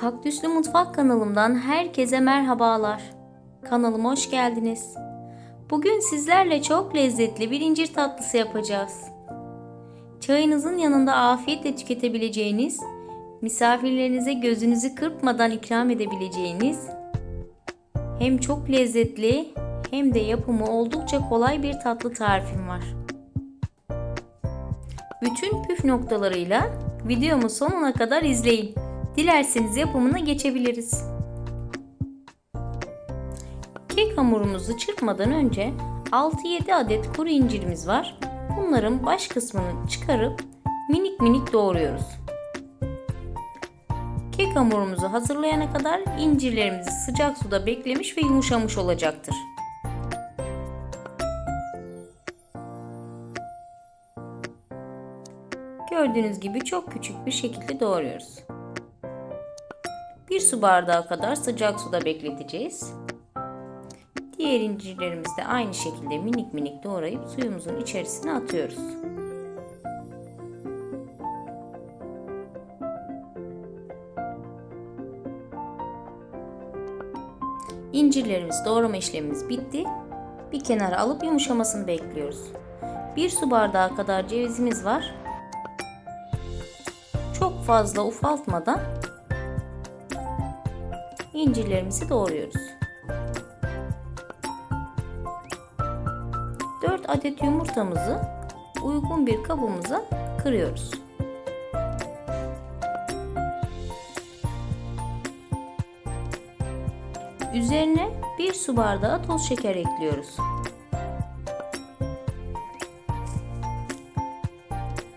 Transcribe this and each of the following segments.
Kaktüslü Mutfak kanalımdan herkese merhabalar. Kanalıma hoş geldiniz. Bugün sizlerle çok lezzetli bir incir tatlısı yapacağız. Çayınızın yanında afiyetle tüketebileceğiniz, misafirlerinize gözünüzü kırpmadan ikram edebileceğiniz, hem çok lezzetli hem de yapımı oldukça kolay bir tatlı tarifim var. Bütün püf noktalarıyla videomu sonuna kadar izleyin. Dilerseniz yapımına geçebiliriz. Kek hamurumuzu çırpmadan önce 6-7 adet kuru incirimiz var. Bunların baş kısmını çıkarıp minik minik doğruyoruz. Kek hamurumuzu hazırlayana kadar incirlerimizi sıcak suda beklemiş ve yumuşamış olacaktır. Gördüğünüz gibi çok küçük bir şekilde doğruyoruz. Bir su bardağı kadar sıcak suda bekleteceğiz. Diğer incirlerimizi de aynı şekilde minik minik doğrayıp suyumuzun içerisine atıyoruz. İncirlerimiz doğrama işlemimiz bitti. Bir kenara alıp yumuşamasını bekliyoruz. Bir su bardağı kadar cevizimiz var. Çok fazla ufaltmadan incirlerimizi doğruyoruz. 4 adet yumurtamızı uygun bir kabımıza kırıyoruz. Üzerine 1 su bardağı toz şeker ekliyoruz.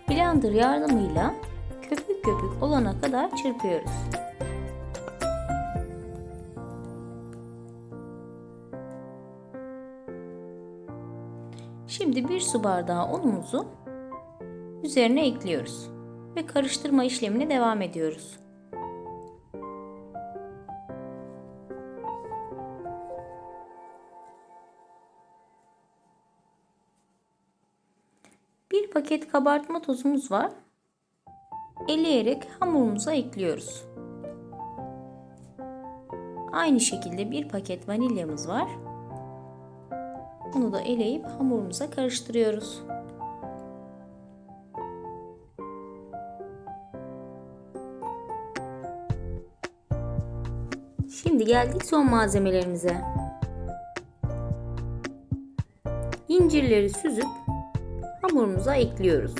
Blender yardımıyla köpük köpük olana kadar çırpıyoruz. Şimdi bir su bardağı unumuzu üzerine ekliyoruz ve karıştırma işlemine devam ediyoruz. Bir paket kabartma tozumuz var. Eleyerek hamurumuza ekliyoruz. Aynı şekilde bir paket vanilyamız var. Bunu da eleyip hamurumuza karıştırıyoruz. Şimdi geldik son malzemelerimize. İncirleri süzüp hamurumuza ekliyoruz.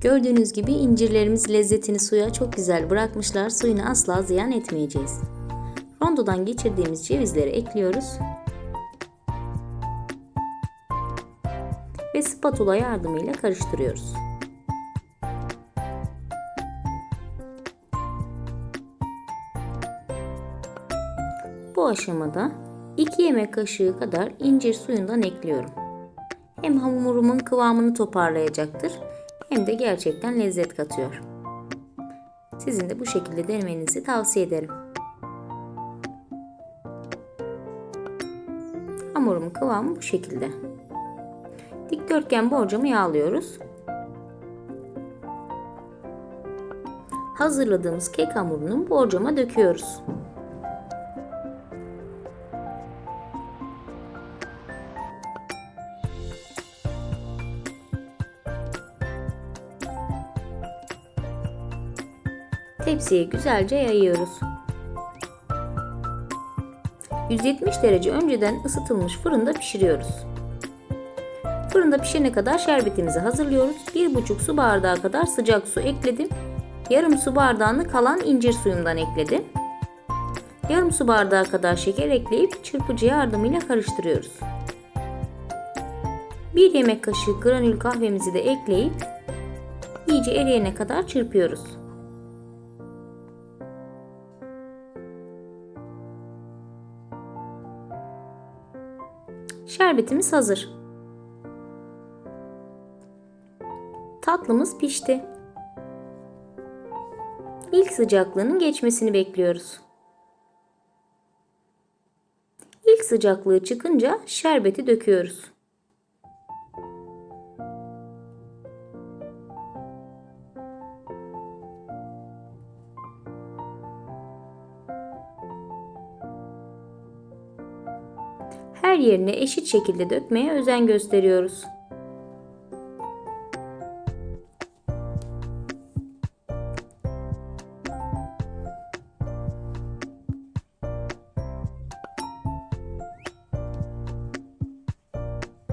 Gördüğünüz gibi incirlerimiz lezzetini suya çok güzel bırakmışlar. Suyunu asla ziyan etmeyeceğiz. Rondodan geçirdiğimiz cevizleri ekliyoruz. Ve spatula yardımıyla karıştırıyoruz. Bu aşamada 2 yemek kaşığı kadar incir suyundan ekliyorum. Hem hamurumun kıvamını toparlayacaktır hem de gerçekten lezzet katıyor. Sizin de bu şekilde denemenizi tavsiye ederim. Hamurumun kıvamı bu şekilde. Dikdörtgen borcamı yağlıyoruz. Hazırladığımız kek hamurunu borcama döküyoruz. Tepsiye güzelce yayıyoruz. 170 derece önceden ısıtılmış fırında pişiriyoruz. Fırında pişene kadar şerbetimizi hazırlıyoruz. 1,5 su bardağı kadar sıcak su ekledim. Yarım su bardağını kalan incir suyumdan ekledim. Yarım su bardağı kadar şeker ekleyip çırpıcı yardımıyla karıştırıyoruz. 1 yemek kaşığı granül kahvemizi de ekleyip iyice eriyene kadar çırpıyoruz. Şerbetimiz hazır. Tatlımız pişti. İlk sıcaklığının geçmesini bekliyoruz. İlk sıcaklığı çıkınca şerbeti döküyoruz. Her yerine eşit şekilde dökmeye özen gösteriyoruz.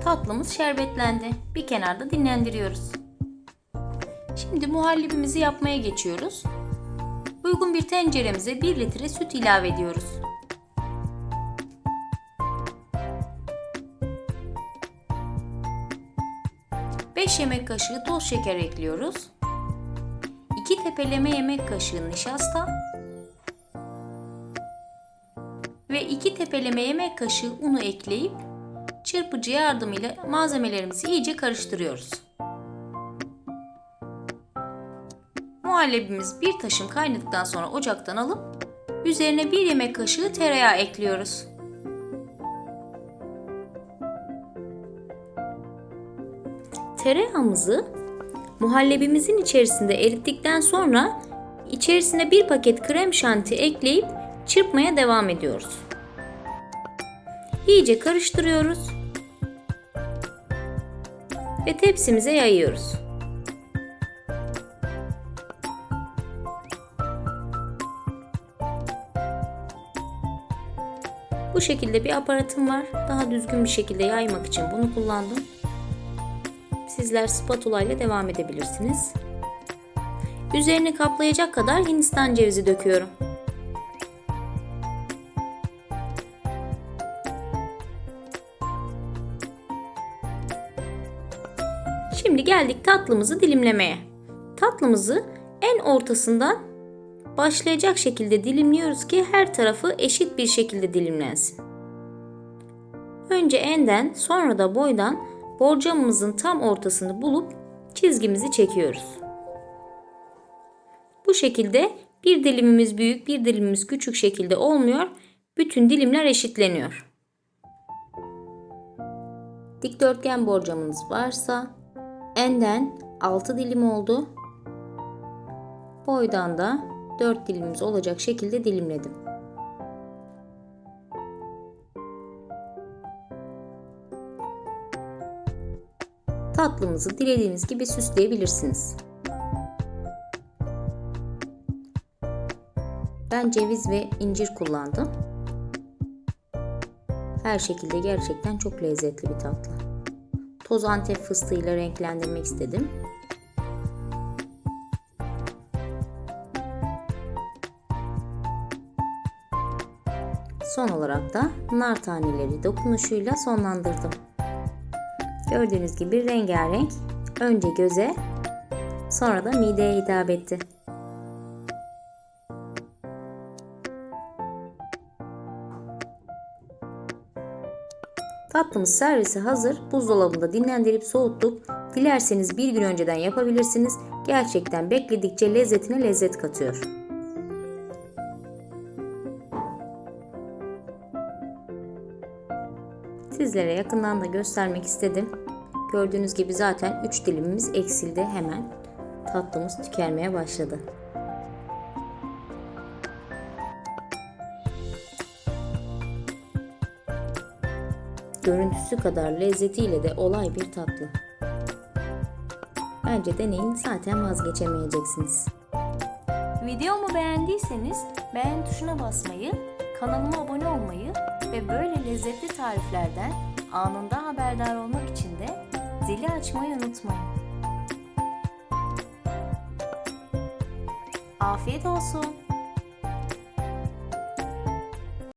Tatlımız şerbetlendi. Bir kenarda dinlendiriyoruz. Şimdi muhallebimizi yapmaya geçiyoruz. Uygun bir tenceremize 1 litre süt ilave ediyoruz. Beş yemek kaşığı toz şeker ekliyoruz. 2 tepeleme yemek kaşığı nişasta ve 2 tepeleme yemek kaşığı unu ekleyip çırpıcı yardımıyla malzemelerimizi iyice karıştırıyoruz. Muhallebimiz bir taşım kaynadıktan sonra ocaktan alıp üzerine bir yemek kaşığı tereyağı ekliyoruz. Tereyağımızı muhallebimizin içerisinde erittikten sonra içerisine bir paket krem şanti ekleyip çırpmaya devam ediyoruz. İyice karıştırıyoruz ve tepsimize yayıyoruz. Bu şekilde bir aparatım var. Daha düzgün bir şekilde yaymak için bunu kullandım. Sizler spatula ile devam edebilirsiniz. Üzerini kaplayacak kadar hindistan cevizi döküyorum. Şimdi geldik tatlımızı dilimlemeye. Tatlımızı en ortasından başlayacak şekilde dilimliyoruz ki her tarafı eşit bir şekilde dilimlensin. Önce enden sonra da boydan borcamımızın tam ortasını bulup çizgimizi çekiyoruz. Bu şekilde bir dilimimiz büyük bir dilimimiz küçük şekilde olmuyor. Bütün dilimler eşitleniyor. Dikdörtgen borcamınız varsa enden 6 dilim oldu. Boydan da 4 dilimimiz olacak şekilde dilimledim. Tatlımızı dilediğiniz gibi süsleyebilirsiniz. Ben ceviz ve incir kullandım. Her şekilde gerçekten çok lezzetli bir tatlı. Toz antep fıstığıyla renklendirmek istedim. Son olarak da nar taneleri dokunuşuyla sonlandırdım. Gördüğünüz gibi rengarenk önce göze sonra da mideye hitap etti. Tatlımız servise hazır. Buzdolabında dinlendirip soğuttuk. Dilerseniz bir gün önceden yapabilirsiniz. Gerçekten bekledikçe lezzetine lezzet katıyor. Sizlere yakından da göstermek istedim. Gördüğünüz gibi zaten 3 dilimimiz eksildi hemen. Tatlımız tükenmeye başladı. Görüntüsü kadar lezzetiyle de olay bir tatlı. Bence deneyin zaten vazgeçemeyeceksiniz. Videomu beğendiyseniz beğen tuşuna basmayı, kanalıma abone olmayı ve böyle lezzetli tariflerden anında haberdar olmak için de zili açmayı unutmayın. Afiyet olsun.